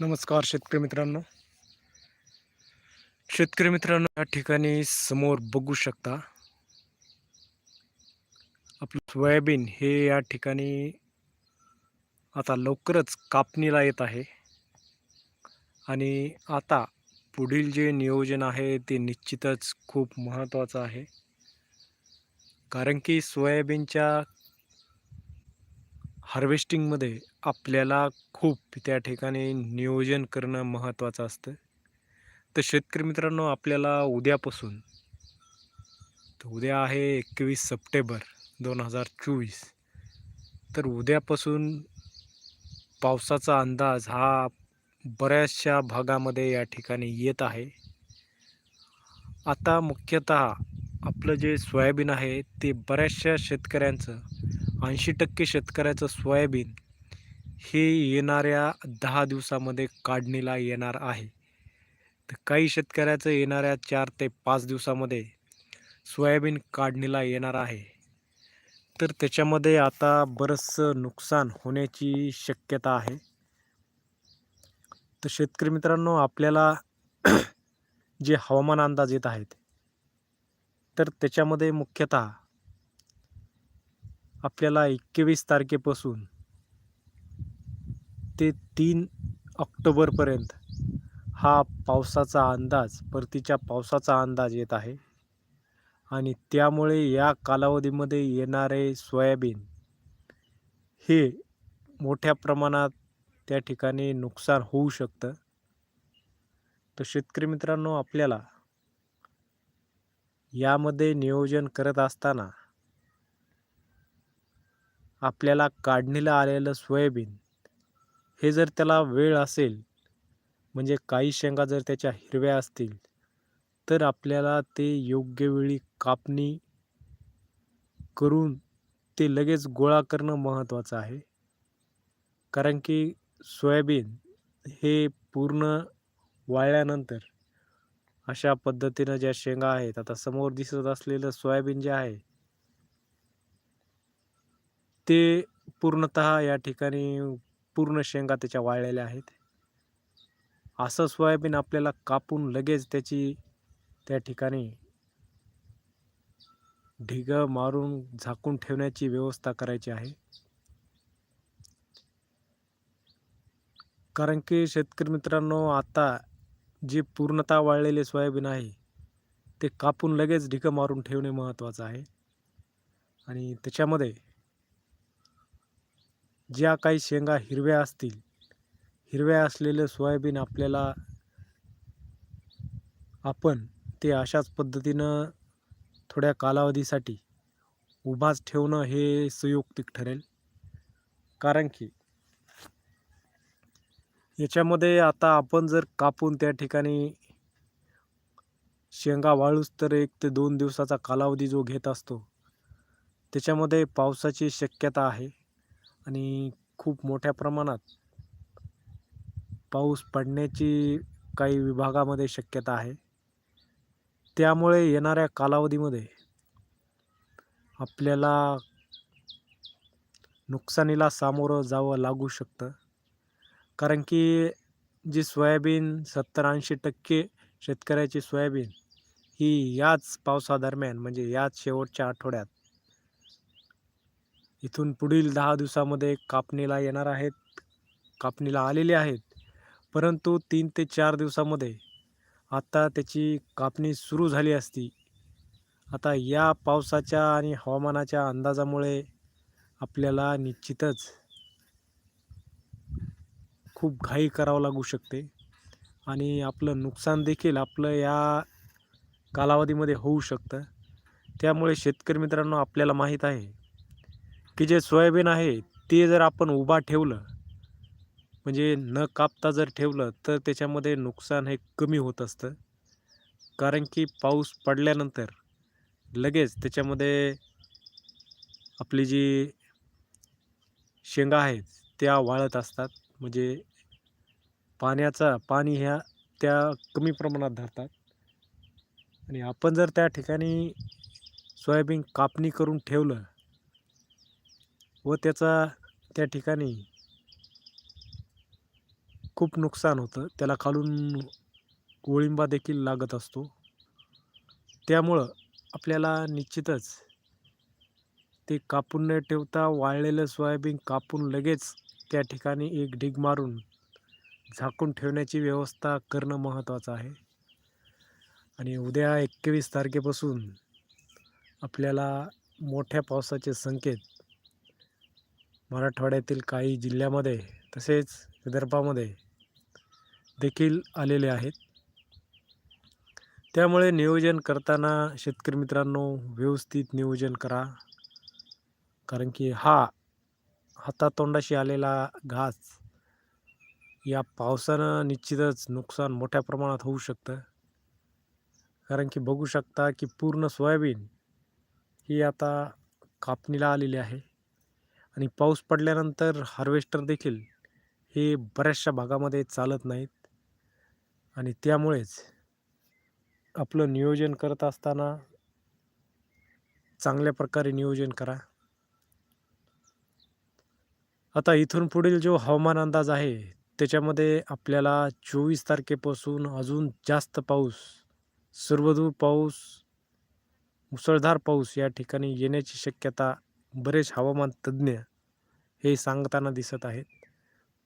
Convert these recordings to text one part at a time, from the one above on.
नमस्कार शेतकरी मित्रांनो. शेतकरी मित्रांनो या ठिकाणी समोर बघू शकता. आपलं सोयाबीन हे या ठिकाणी आता लवकरच कापणीला येत आहे. आणि आता पुढील जे नियोजन आहे ते निश्चितच खूप महत्त्वाचं आहे. कारण की सोयाबीनच्या हार्वेस्टिंगमध्ये आपल्याला खूप त्या ठिकाणी नियोजन करणं महत्त्वाचं असतं. तर शेतकरी मित्रांनो आपल्याला उद्यापासून तर उद्या आहे एकवीस सप्टेंबर दोन हजार चोवीस तर उद्यापासून पावसाचा अंदाज हा बऱ्याचशा भागामध्ये या ठिकाणी येत आहे. आता मुख्यतः आपलं जे सोयाबीन आहे ते बऱ्याचशा शेतकऱ्यांचं ऐंशी टक्के शेतकऱ्याचं सोयाबीन हे येणाऱ्या दहा दिवसामध्ये काढणीला येणार आहे. तर काही शेतकऱ्याचं येणाऱ्या चार ते पाच दिवसामध्ये सोयाबीन काढणीला येणार आहे. तर त्याच्यामध्ये आता बरंचसं नुकसान होण्याची शक्यता आहे. तर शेतकरी मित्रांनो आपल्याला जे हवामान अंदाज येत आहेत तर त्याच्यामध्ये मुख्यतः आपल्याला एकवीस तारखेपासून ते तीन ऑक्टोबरपर्यंत हा पावसाचा अंदाज परतीच्या पावसाचा अंदाज येत आहे. आणि त्यामुळे या कालावधीमध्ये येणारे सोयाबीन हे मोठ्या प्रमाणात त्या ठिकाणी नुकसान होऊ शकतं. तर शेतकरी मित्रांनो आपल्याला यामध्ये नियोजन करत असताना आपल्याला काढणीला आलेलं सोयाबीन हे जर त्याला वेळ असेल म्हणजे काही शेंगा जर त्याच्या हिरव्या असतील तर आपल्याला ते योग्य वेळी कापणी करून ते लगेच गोळा करणं महत्त्वाचं आहे. कारण की सोयाबीन हे पूर्ण वाळल्यानंतर अशा पद्धतीनं ज्या शेंगा आहेत आता समोर दिसत असलेलं सोयाबीन जे आहे ते पूर्णतः या ठिकाणी पूर्ण शेंगा त्याच्या वाळलेल्या आहेत. असं सोयाबीन आपल्याला कापून लगेच त्याची त्या ठिकाणी ढिग मारून झाकून ठेवण्याची व्यवस्था करायची आहे. कारण की शेतकरी मित्रांनो आता जे पूर्णतः वाळलेले सोयाबीन आहे ते कापून लगेच ढिगं मारून ठेवणे महत्त्वाचं आहे. आणि त्याच्यामध्ये ज्या काही शेंगा हिरव्या असतील हिरव्या असलेलं सोयाबीन आपल्याला आपण ते अशाच पद्धतीनं थोड्या कालावधीसाठी उभाच ठेवणं हे सुयुक्तिक ठरेल. कारण की याच्यामध्ये आता आपण जर कापून त्या ठिकाणी शेंगा वाळूच तर एक ते दोन दिवसाचा कालावधी जो घेत असतो त्याच्यामध्ये पावसाची शक्यता आहे. आणि खूप मोठ्या प्रमाणात पाऊस पडण्याची काही विभागामध्ये शक्यता आहे. त्यामुळे येणाऱ्या कालावधीमध्ये आपल्याला नुकसानीला सामोरं जावं लागू शकतं. कारण की जी सोयाबीन सत्तर ऐंशी टक्के शेतकऱ्याची सोयाबीन ही याच पावसादरम्यान म्हणजे याच शेवटच्या आठवड्यात इथून पुढील दहा दिवसामध्ये कापणीला येणार आहेत. कापणीला आलेले आहेत. परंतु तीन ते चार दिवसामध्ये आता त्याची कापणी सुरू झाली असती. आता या पावसाच्या आणि हवामानाच्या अंदाजामुळे आपल्याला निश्चितच खूप घाई करावं लागू शकते. आणि आपलं नुकसान देखील आपलं या कालावधीमध्ये होऊ शकतं. त्यामुळे शेतकरी मित्रांनो आपल्याला माहीत आहे की जे सोयाबीन आहे ते जर आपण उभा ठेवलं म्हणजे न कापता जर ठेवलं तर त्याच्यामध्ये नुकसान हे कमी होत असतं. कारण की पाऊस पडल्यानंतर लगेच त्याच्यामध्ये आपली जी शेंगा आहेत त्या वाळत असतात. म्हणजे पाण्याचा पाणी ह्या त्या कमी प्रमाणात धरतात. आणि आपण जर त्या ठिकाणी सोयाबीन कापणी करून ठेवलं व त्याचा त्या ठिकाणी खूप नुकसान होतं. त्याला खालून ओळिंबा देखील लागत असतो. त्यामुळं आपल्याला निश्चितच ते कापून न ठेवता वाळलेलं सोयाबीन कापून लगेच त्या ठिकाणी एक ढीग मारून झाकून ठेवण्याची व्यवस्था करणं महत्त्वाचं आहे. आणि उद्या एकवीस तारखेपासून आपल्याला मोठ्या पावसाचे संकेत मराठवाड्यातील काही जिल्ह्यामध्ये तसेच विदर्भामध्ये देखील आलेले आहेत. त्यामुळे नियोजन करताना शेतकरी मित्रांनो व्यवस्थित नियोजन करा. कारण की हा हातातोंडाशी आलेला घास या पावसानं निश्चितच नुकसान मोठ्या प्रमाणात होऊ शकतं. कारण की बघू शकता की पूर्ण सोयाबीन ही आता कापणीला आलेली आहे. आणि पाऊस पडल्यानंतर हार्वेस्टर देखील हे बऱ्याचशा भागामध्ये चालत नाहीत. आणि त्यामुळेच आपलं नियोजन करत असताना चांगल्या प्रकारे नियोजन करा. आता इथून पुढील जो हवामान अंदाज आहे त्याच्यामध्ये आपल्याला चोवीस तारखेपासून अजून जास्त पाऊस सर्वदूर पाऊस मुसळधार पाऊस या ठिकाणी येण्याची शक्यता बरेच हवामान तज्ज्ञ हे सांगताना दिसत आहेत.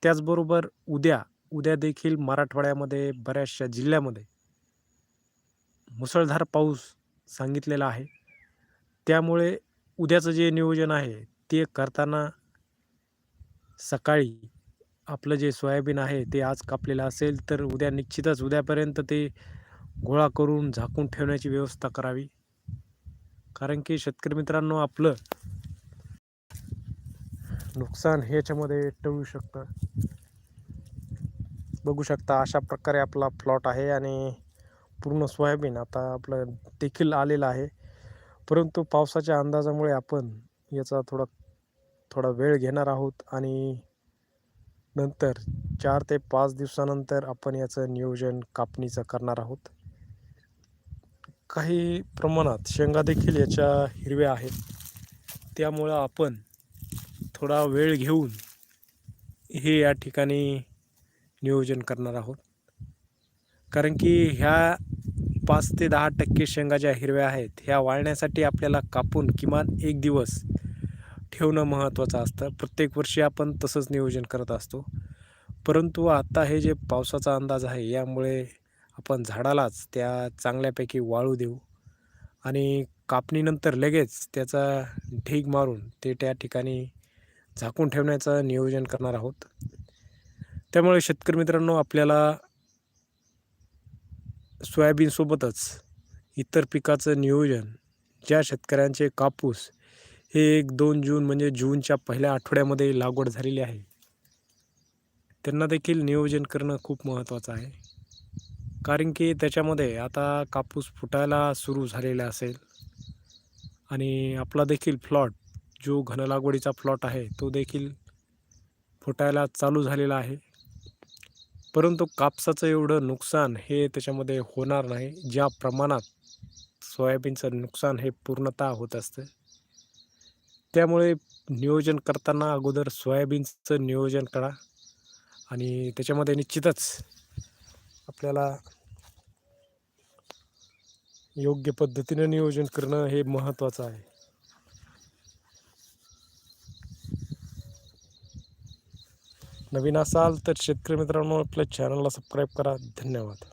त्याचबरोबर उद्या उद्या देखील मराठवाड्यामध्ये बऱ्याचशा जिल्ह्यामध्ये मुसळधार पाऊस सांगितलेला आहे. त्यामुळे उद्याचं जे नियोजन आहे ते करताना सकाळी आपलं जे सोयाबीन आहे ते आज कापलेलं असेल तर उद्या निश्चितच उद्यापर्यंत ते गोळा करून झाकून ठेवण्याची व्यवस्था करावी. कारण की शेतकरी मित्रांनो आपलं नुकसान ह्याच्यामध्ये टळू शकतं. बघू शकता अशा प्रकारे आपला प्लॉट आहे आणि पूर्ण सोयाबीन आता आपलं देखील आलेलं आहे. परंतु पावसाच्या अंदाजामुळे आपण याचा थोडा थोडा वेळ घेणार आहोत आणि नंतर चार ते पाच दिवसानंतर आपण याचं नियोजन कापणीचं करणार आहोत. काही प्रमाणात शेंगा देखील याच्या हिरव्या आहेत. त्यामुळं आपण थोडा वेळ घेऊन हे या ठिकाणी नियोजन करणार आहोत. कारण की ह्या पाच ते दहा टक्के शेंगा ज्या हिरव्या आहेत ह्या वाळण्यासाठी आपल्याला कापून किमान एक दिवस ठेवणं महत्त्वाचं असतं. प्रत्येक वर्षी आपण तसंच नियोजन करत असतो. परंतु आत्ता हे जे पावसाचा अंदाज आहे यामुळे आपण झाडालाच त्या चांगल्यापैकी वाळू देऊ आणि कापणीनंतर लगेच त्याचा ढीग मारून ते त्या ठिकाणी झाकून ठेवण्याचं नियोजन करणार आहोत. त्यामुळे शेतकरी मित्रांनो आपल्याला सोयाबीनसोबतच इतर पिकाचं नियोजन ज्या शेतकऱ्यांचे कापूस हे एक दोन जून म्हणजे जूनच्या पहिल्या आठवड्यामध्ये लागवड झालेली आहे. त्यांना देखील नियोजन करणं खूप महत्त्वाचं आहे. कारण की त्याच्यामध्ये आता कापूस फुटायला सुरू झालेला असेल आणि आपला देखील फ्लॉट जो घन लागवडीचा प्लॉट आहे तो देखील फुटायला चालू झालेला आहे. परंतु कापसाचं एवढं नुकसान हे त्याच्यामध्ये होणार नाही. ज्या प्रमाणात सोयाबीनचं नुकसान हे पूर्णतः होत असतं. त्यामुळे नियोजन करताना अगोदर सोयाबीनचं नियोजन करा. आणि त्याच्यामध्ये निश्चितच आपल्याला योग्य पद्धतीनं नियोजन करणं हे महत्त्वाचं आहे. नवीन असाल तर शेतकरी मित्रांनो आपल्या चॅनलला सबस्क्राईब करा. धन्यवाद.